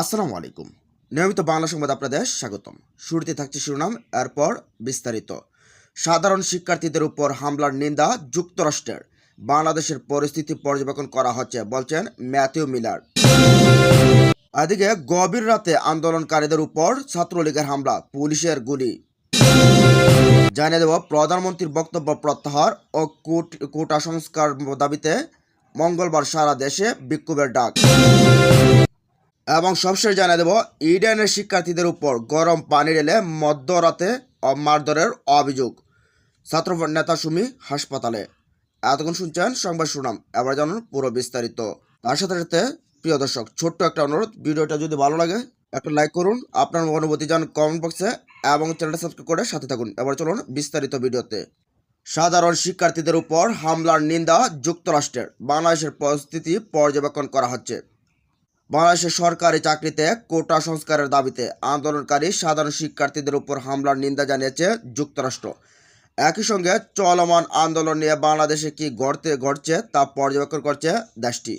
আসসালামু আলাইকুম। নিয়মিত বাংলা সংবাদ আপনাদের স্বাগতম। শুরুতে থাকছে শিরোনাম, এরপর বিস্তারিত। সাধারণ শিক্ষার্থীদের উপর হামলার নিন্দা যুক্তরাষ্ট্রের। বাংলাদেশের পরিস্থিতি পর্যবেক্ষণ করা হচ্ছে, বলছেন ম্যাথিউ মিলার। এদিকে গভীর রাতে আন্দোলনকারীদের উপর ছাত্রলীগের হামলা, পুলিশের গুলি। জানিয়ে দেব, প্রধানমন্ত্রীর বক্তব্য প্রত্যাহার ও কোট কোটা সংস্কার দাবিতে মঙ্গলবার সারা দেশে বিক্ষোভের ডাক। এবং সবশেষ জানিয়ে দেব ইডেনের শিক্ষার্থীদের উপর গরম পানি ঢেলে মধ্যরাতে মারধরের অভিযোগ। ছাত্র নেতা সুমি হাসপাতালে। এতক্ষণ শুনছেন সংবাদ শুনাম এবার জানুন পুরো বিস্তারিত। তার সাথে সাথে, প্রিয় দর্শক, ছোট্ট একটা অনুরোধ, ভিডিওটা যদি ভালো লাগে, একটা লাইক করুন, আপনার অনুভূতি জান কমেন্ট বক্সে এবং চ্যানেলটা সাবস্ক্রাইব করে সাথে থাকুন। এবার চলুন বিস্তারিত ভিডিওতে। সাধারণ শিক্ষার্থীদের উপর হামলার নিন্দা যুক্তরাষ্ট্রের। বাংলাদেশের পরিস্থিতি পর্যবেক্ষণ করা হচ্ছে। বাংলাদেশের সরকারি চাকরিতে কোটা সংস্কারের দাবিতে আন্দোলনকারী সাধারণ শিক্ষার্থীদের উপর হামলার নিন্দা জানিয়েছে যুক্তরাষ্ট্র। একই সঙ্গে চলমান আন্দোলন নিয়ে বাংলাদেশে কি ঘটতে ঘটছে তা পর্যবেক্ষণ করছে দেশটি।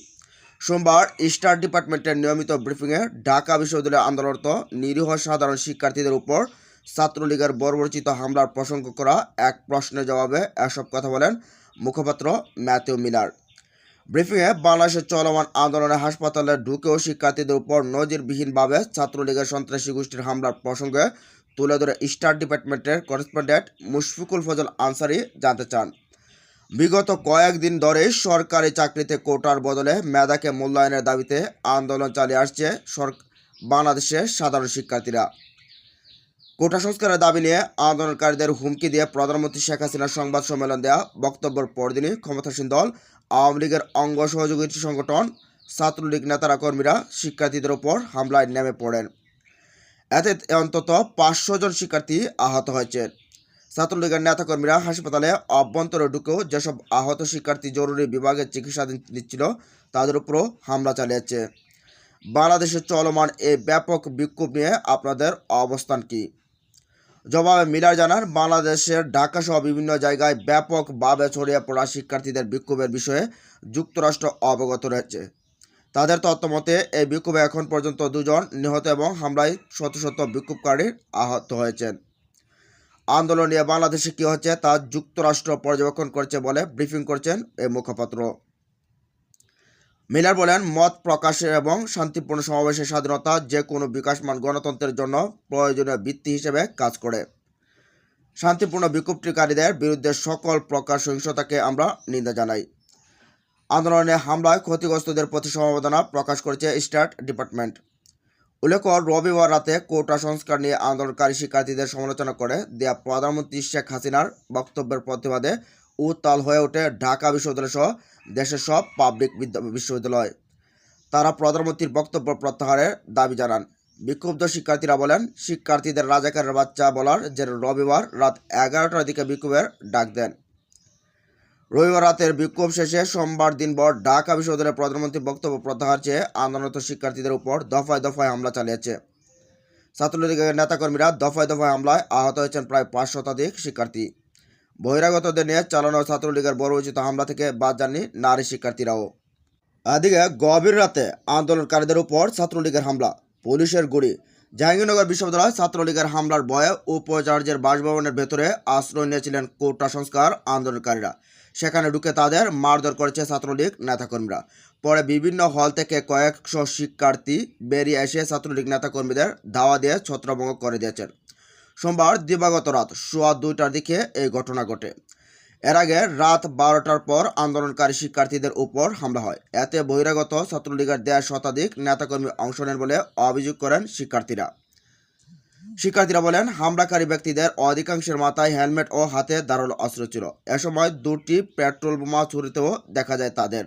সোমবার স্টার ডিপার্টমেন্টের নিয়মিত ব্রিফিংয়ে ঢাকা বিশ্ববিদ্যালয়ে আন্দোলনরত নিরীহ সাধারণ শিক্ষার্থীদের উপর ছাত্রলীগের বর্বরচিত হামলার প্রসঙ্গ করা এক প্রশ্নের জবাবে এসব কথা বলেন মুখপাত্র ম্যাথিউ মিলার। ব্রিফিংয়ে বাংলাদেশের চলমান আন্দোলনে হাসপাতালে ঢুকেও শিক্ষার্থীদের উপর নজিরবিহীনভাবে ছাত্রলীগের সন্ত্রাসী গোষ্ঠীর হামলার প্রসঙ্গে তুলে ধরে স্টার ডিপার্টমেন্টের করেসপন্ডেন্ট মুশফিকুল ফজল আনসারি জানতে চান। বিগত কয়েকদিন ধরে সরকারি চাকরিতে কোটার বদলে মেধাকে মূল্যায়নের দাবিতে আন্দোলন চালিয়ে আসছে বাংলাদেশের সাধারণ শিক্ষার্থীরা। কোটা সংস্কারের দাবি নিয়ে আন্দোলনকারীদের হুমকি দিয়ে প্রধানমন্ত্রী শেখ হাসিনার সংবাদ সম্মেলন দেওয়া বক্তব্যের পরদিনই ক্ষমতাসীন দল, আওয়ামী লীগের অঙ্গ সহযোগী সংগঠন, ছাত্রলীগ নেতারা কর্মীরা শিক্ষার্থীদের ওপর হামলায় নেমে পড়েন। এতে অন্তত পাঁচশো জন শিক্ষার্থী আহত হয়েছে। ছাত্রলীগের নেতাকর্মীরা হাসপাতালে অভ্যন্তরে ঢুকেও যেসব আহত শিক্ষার্থী জরুরি বিভাগে চিকিৎসাধীন নিচ্ছিল তাদের উপরও হামলা চালিয়েছে। বাংলাদেশের চলমান এই ব্যাপক বিক্ষোভ নিয়ে আপনাদের অবস্থান কী? জবাবে মিলার জানান, বাংলাদেশের ঢাকা সহ বিভিন্ন জায়গায় ব্যাপকভাবে ছড়িয়ে পড়া শিক্ষার্থীদের বিক্ষোভের বিষয়ে যুক্তরাষ্ট্র অবগত রয়েছে। তাদের তথ্য মতে, এই বিক্ষোভে এখন পর্যন্ত দুজন নিহত এবং হামলায় শত শত বিক্ষোভকারী আহত হয়েছেন। আন্দোলন নিয়ে বাংলাদেশে কী হচ্ছে তা যুক্তরাষ্ট্র পর্যবেক্ষণ করছে বলে ব্রিফিং করছেন এই মুখপাত্র। মিলার বলেন, মত প্রকাশের এবং শান্তিপূর্ণ সমাবেশের স্বাধীনতা যে কোনো বিকাশমান গণতন্ত্রের জন্য প্রয়োজনীয় ভিত্তি হিসেবে কাজ করে। শান্তিপূর্ণ বিক্ষোভকারীদের বিরুদ্ধে সকল প্রকার সহিংসতাকে আমরা নিন্দা জানাই। আন্দোলনে হামলায় ক্ষতিগ্রস্তদের প্রতি সমবেদনা প্রকাশ করেছে স্টার্ট ডিপার্টমেন্ট। উল্লেখ্য, রবিবার রাতে কোটা সংস্কার নিয়ে আন্দোলনকারী শিক্ষার্থীদের সমালোচনা করে দেয়া প্রধানমন্ত্রী শেখ হাসিনার বক্তব্যের প্রতিবাদে উত্তাল হয়ে ওঠে ঢাকা বিশ্ববিদ্যালয় সহ দেশের সব পাবলিক বিদ্যা- বিশ্ববিদ্যালয়। তারা প্রধানমন্ত্রীর বক্তব্য প্রত্যাহারের দাবি জানান। বিক্ষুব্ধ শিক্ষার্থীরা বলেন, শিক্ষার্থীদের রাজাকারের বাচ্চা বলার যে রবিবার রাত এগারোটার দিকে বিক্ষোভের ডাক দেন। রবিবার রাতের বিক্ষোভ শেষে সোমবার দিনভর ঢাকা বিশ্ববিদ্যালয়ের প্রধানমন্ত্রীর বক্তব্য প্রত্যাহার চেয়ে আন্দোলনরত শিক্ষার্থীদের উপর দফায় দফায় হামলা চালিয়েছে। ছাত্রলীগের নেতাকর্মীরা দফায় দফায় হামলায় আহত হয়েছেন প্রায় পাঁচ শতাধিক শিক্ষার্থী। বহিরাগতদের নিয়ে চালানো ছাত্রলীগের বর্বরচিত হামলা থেকে বাদ যাননি নারী শিক্ষার্থীরাও। এদিকে গভীর রাতে আন্দোলনকারীদের উপর ছাত্রলীগের হামলা, পুলিশের গুলি। জাহাঙ্গীরনগর বিশ্ববিদ্যালয় ছাত্রলীগের হামলার ভয়ে উপাচার্যের বাসভবনের ভেতরে আশ্রয় নিয়েছিলেন কোটা সংস্কার আন্দোলনকারীরা। সেখানে ঢুকে তাদের মারধর করেছে ছাত্রলীগ নেতাকর্মীরা। পরে বিভিন্ন হল থেকে কয়েকশো শিক্ষার্থী বেরিয়ে এসে ছাত্রলীগ নেতাকর্মীদের ধাওয়া দিয়ে ছত্রভঙ্গ করে দিয়েছেন। সোমবার দিবাগত রাত সোয়া দুইটার দিকে এই ঘটনা ঘটে। এর আগে রাত বারোটার পর আন্দোলনকারী শিক্ষার্থীদের উপর হামলা হয়। এতে বহিরাগত ছাত্রলীগের দেড় শতাধিক নেতাকর্মী অংশ নেন বলে অভিযোগ করেন শিক্ষার্থীরা। শিক্ষার্থীরা বলেন, হামলাকারী ব্যক্তিদের অধিকাংশের মাথায় হেলমেট ও হাতে ধারালো অস্ত্র ছিল। এ সময় দুটি পেট্রোল বোমা ছুরিতেও দেখা যায় তাদের।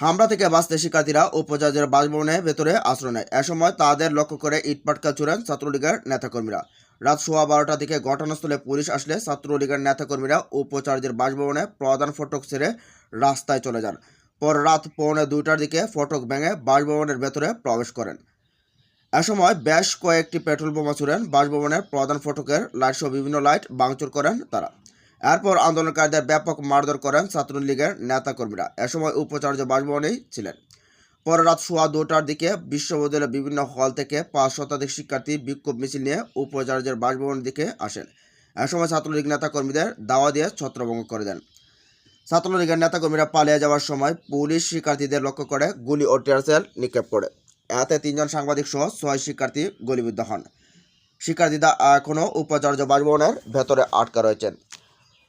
হামলা থেকে বাঁচতে শিক্ষার্থীরা উপাচার্যের বাসভবনে ভেতরে আশ্রয় নেয়। এ সময় তাদের লক্ষ্য করে ইটপাটকা ছুড়েন ছাত্রলীগের নেতাকর্মীরা। রাত সোয়া বারোটা দিকে ঘটনাস্থলে পুলিশ আসলে ছাত্রলীগের নেতাকর্মীরা উপচার্যের বাসভবনে প্রধান ফটক ছেড়ে রাস্তায় চলে যান। পর রাত পৌনে দুইটার দিকে ফটক ভেঙে বাসভবনের ভেতরে প্রবেশ করেন। এ সময় বেশ কয়েকটি পেট্রোল বোমা ছুড়েন বাসভবনের প্রধান ফটকের লাইট সহ বিভিন্ন লাইট ভাঙচুর করেন তারা। এরপর আন্দোলনকারীদের ব্যাপক মারধর করেন ছাত্রলীগের নেতাকর্মীরা। এ সময় উপাচার্য বাসভবনেই ছিলেন। পরে রাত সোয়া দুটার দিকে বিশ্ববিদ্যালয়ের বিভিন্ন হল থেকে পাঁচ শতাধিক শিক্ষার্থী বিক্ষোভ মিছিল নিয়ে উপাচার্যের বাসভবনের দিকে আসেন। এ সময় ছাত্রলীগ নেতাকর্মীদের দাওয়া দিয়ে ছত্রভঙ্গ করে দেন। ছাত্রলীগের নেতাকর্মীরা পালিয়ে যাওয়ার সময় পুলিশ শিক্ষার্থীদের লক্ষ্য করে গুলি ও টিয়ারসেল নিক্ষেপ করে। এতে তিনজন সাংবাদিক সহ ছয় শিক্ষার্থী গুলিবিদ্ধ হন। শিক্ষার্থীরা এখনও উপাচার্য বাসভবনের ভেতরে আটকা রয়েছেন।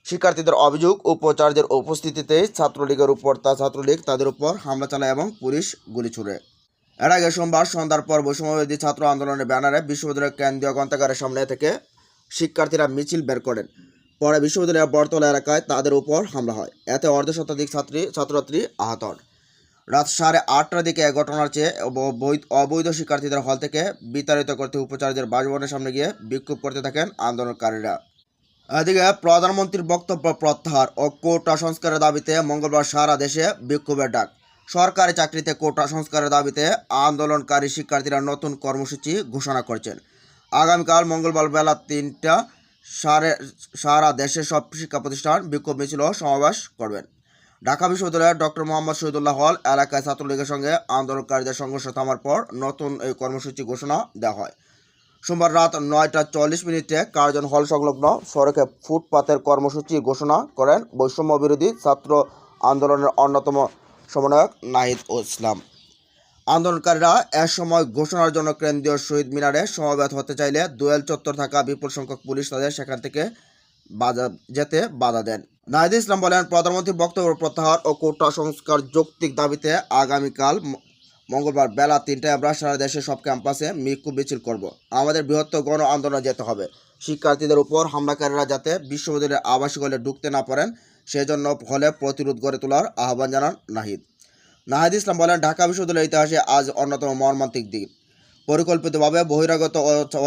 শিক্ষার্থীদের অভিযোগ উপাচার্যের উপস্থিতিতে ছাত্রলীগের উপর তা ছাত্রলীগ তাদের উপর হামলা চালায় এবং পুলিশ গুলি ছুড়ে। এর আগে সোমবার সন্ধ্যার পর বৈষম্যবিরোধী ছাত্র আন্দোলনের ব্যানারে বিশ্ববিদ্যালয়ের কেন্দ্রীয় গ্রন্থাগারের সামনে থেকে শিক্ষার্থীরা মিছিল বের করেন। পরে বিশ্ববিদ্যালয়ের বরতলা এলাকায় তাদের উপর হামলা হয়। এতে অর্ধ শতাধিক ছাত্রী, ছাত্রছাত্রী আহত হন। রাত সাড়ে আটটার দিকে এ ঘটনার চেয়ে বৈধ- অবৈধ শিক্ষার্থীদের হল থেকে বিতাড়িত করতে উপাচার্যের বাসভবনের সামনে গিয়ে বিক্ষোভ করতে থাকেন আন্দোলনকারীরা। এদিকে প্রধানমন্ত্রীর বক্তব্য প্রত্যাহার ও কোটা সংস্কারের দাবিতে মঙ্গলবার সারা দেশে বিক্ষোভের ডাক। সরকারি চাকরিতে কোটা সংস্কারের দাবিতে আন্দোলনকারী শিক্ষার্থীরা নতুন কর্মসূচি ঘোষণা করছেন। আগামীকাল মঙ্গলবার বেলা তিনটা সারে সারা দেশের সব শিক্ষা প্রতিষ্ঠান বিক্ষোভ মিছিল সমাবেশ করবেন। ঢাকা বিশ্ববিদ্যালয়ের ডক্টর মোহাম্মদ শহীদুল্লাহ হল এলাকায় ছাত্রলীগের সঙ্গে আন্দোলনকারীদের সংঘর্ষ থামার পর নতুন এই কর্মসূচি ঘোষণা দেওয়া হয়। সোমবার রাত নয়টা চল্লিশ মিনিটে কার্জন হল সংলগ্ন সড়কে ফুটপাতের কর্মসূচি ঘোষণা করেন বৈষম্য বিরোধী ছাত্র আন্দোলনের অন্যতম সমন্বয়ক নাহিদ ইসলাম। আন্দোলনকারীরা এ সময় ঘোষণার জন্য কেন্দ্রীয় শহীদ মিনারে সমবেত হতে চাইলে দোয়েল চত্বর থাকা বিপুল সংখ্যক পুলিশ তাদের সেখান থেকে বাধা যেতে বাধা দেন। নাহিদ ইসলাম বলেন প্রধানমন্ত্রী বক্তব্য প্রত্যাহার ও কোটা সংস্কার যৌক্তিক দাবিতে আগামীকাল মঙ্গলবার বেলা তিনটায় আমরা সারা দেশের সব ক্যাম্পাসে বিক্ষোভ মিছিল করব। আমাদের বৃহত্তর গণ আন্দোলনে যেতে হবে। শিক্ষার্থীদের উপর হামলাকারীরা যাতে বিশ্ববিদ্যালয়ের আবাসিক হলে ঢুকতে না পারেন, সেজন্য হলে প্রতিরোধ গড়ে তোলার আহ্বান জানান নাহিদ। নাহিদ ইসলাম বলেন, ঢাকা বিশ্ববিদ্যালয়ের ইতিহাসে আজ অন্যতম মর্মান্তিক দিন। পরিকল্পিতভাবে বহিরাগত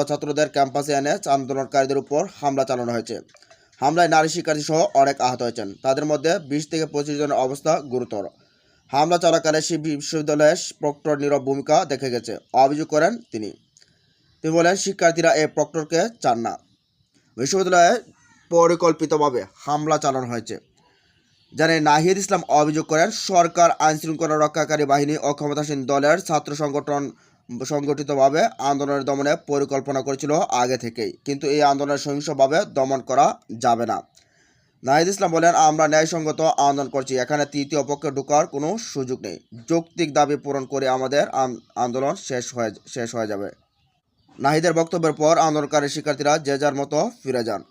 ছাত্রদের ক্যাম্পাসে এনে আন্দোলনকারীদের উপর হামলা চালানো হয়েছে। হামলায় নারী শিক্ষার্থী সহ অনেক আহত হয়েছেন। তাদের মধ্যে বিশ থেকে পঁচিশ জনের অবস্থা গুরুতর। হামলা চলাকালে সেই বিশ্ববিদ্যালয়ের প্রক্টর নীরব ভূমিকা দেখে গেছে। অভিযোগ করেন তিনি। তিনি বলেন, শিক্ষার্থীরা এই প্রক্টরকে চান না। বিশ্ববিদ্যালয়ে পরিকল্পিতভাবে হামলা চালানো হয়েছে। জানে নাহিদ ইসলাম অভিযোগ করেন, সরকার আইন শৃঙ্খলা রক্ষাকারী বাহিনী ও ক্ষমতাসীন দলের ছাত্র সংগঠন সংগঠিতভাবে আন্দোলনের দমনে পরিকল্পনা করেছিল আগে থেকেই। কিন্তু এই আন্দোলনের সহিংসভাবে দমন করা যাবে না। নাহিদ ইসলাম বলেন, আমরা ন্যায়সঙ্গত আন্দোলন করছি। এখানে তৃতীয় পক্ষে ঢোকার কোনো সুযোগ নেই। যৌক্তিক দাবি পূরণ করে আমাদের আন্দোলন শেষ হয়ে শেষ হয়ে যাবে। নাহিদের বক্তব্যের পর আন্দোলনকারী শিক্ষার্থীরা যে যার মতো ফিরে যান।